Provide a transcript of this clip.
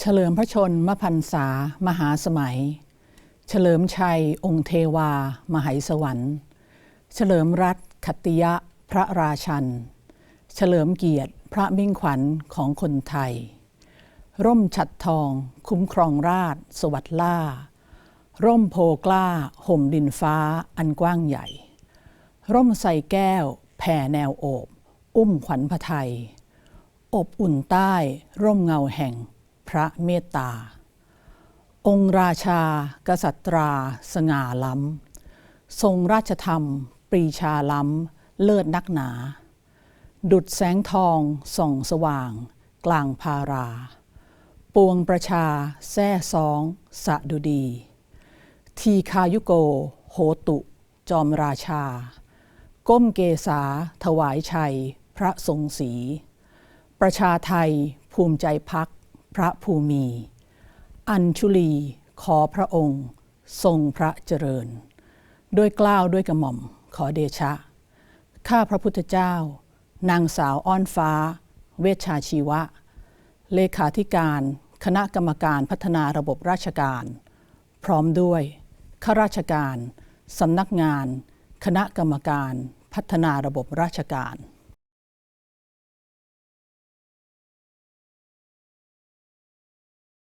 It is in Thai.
เฉลิมพระชนมพรรษามหาสมัย เฉลิมชัย องค์เทวา มหายสวรรค์ เฉลิมรัตขติยะพระราชัน เฉลิมเกียรติพระมิ่งขวัญของคนไทย ร่มฉัดทอง คุ้มครองราช สวัสดล่า ร่มโพกล้า ห่มดินฟ้าอันกว้างใหญ่ ร่มใส่แก้ว แผ่แนวโอบ อุ้มขวัญพระไทย อบอุ่นใต้ ร่มเงาแห่ง ระเมตตา องค์ราชา กษัตรา สง่าล้ำ ทรงราชธรรม ปรีชาล้ำ เลิศนักหนา ดุดแสงทองส่องสว่าง กลางพารา ปวงประชา แซ่ซองสะดุดี ทีคายุโก โหตุ จอมราชา ก้มเกษาถวายชัย พระทรงศรีประชาไทยภูมิใจพัก พระภูมิ อัญชุลีขอพระองค์ ทรงพระเจริญ ด้วยกล้าวด้วยกระหม่อมขอเดชะ ข้าพระพุทธเจ้า นางสาวอ้อนฟ้า เวชชาชีวะ เลขาธิการคณะกรรมการพัฒนาระบบราชการ พร้อมด้วยข้าราชการสำนักงาน คณะกรรมการพัฒนาระบบราชการ